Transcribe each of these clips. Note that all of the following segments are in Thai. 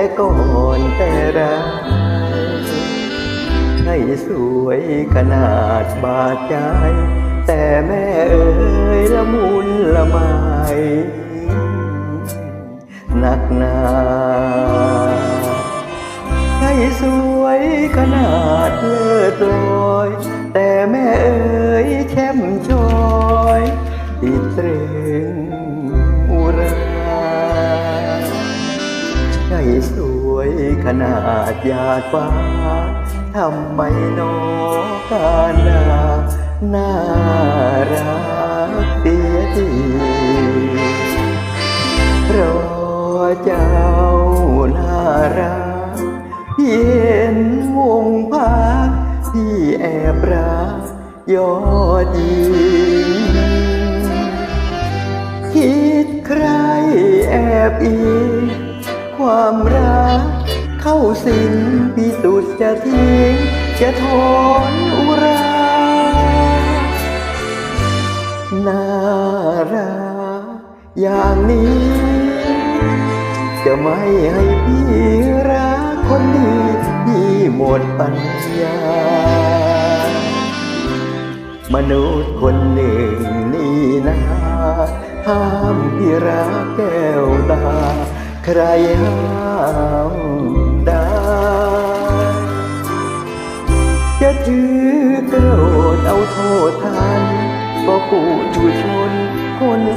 แต่ก่อนแต่ไรให้สวยขนาดบาดใจ แต่แม่เอ๋ยละมุนละไมหนักหนาให้สวยขนาดเลิศลอยแต่แม่เอ๋ยแช่มชอยติดเตรง ขนาดหยาดฟ้าทำไมนอการดาน่ารักเสียทีเพราะเจ้าน่ารักเห็นวงพักที่แอบรักยอดยิงคิดใครแอบอิงความรัก เข้าสิงพิสุทธิ์จะทิ้งจะถอนอุราน่ารักอย่างนี้ จะไม่ให้พี่รักคนดีที่หมดปัญญา มนุษย์คนหนึ่งนี่นะห้ามพี่รักแก้วตา ใครห้าม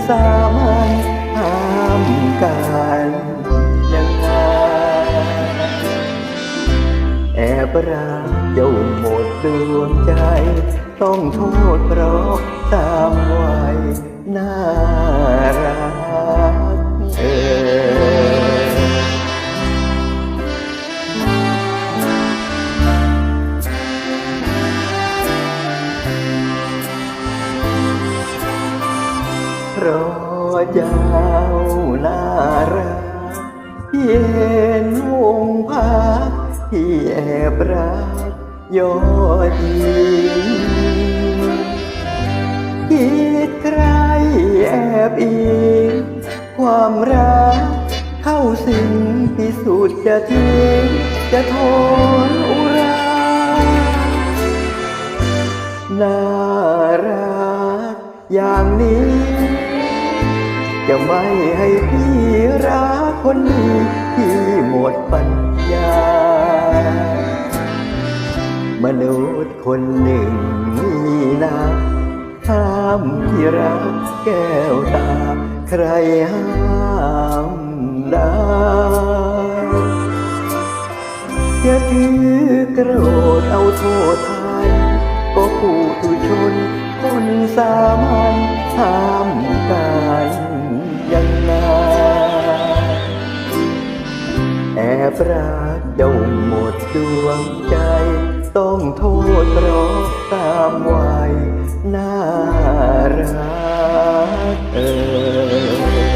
สามัญห้ามกันยังไงแอบรักเจ้าหมดดวงใจ ต้องโทษเพราะตามวัยน่ารักเออ เจ้าน่ารักเห็นวงพักที่แอบรักยอดยิงคิดใครแอบอิงความรักเข้าสิงพิสูจน์จะทิ้งจะทนอุราน่ารักอย่างนี้ จะไม่ให้พี่รักคนนี้ที่หมดปัญญา มนุษย์คนหนึ่งนี่นะห้ามพี่รักแก้วตา ใครห้ามได้อย่าถือกระโดดเอาโทษทานก็ผู้ทุชนคนสามัญห้ บรักเจ้าหมดดวงใจ ต้องโทษเพราะตามวัยน่ารักเออ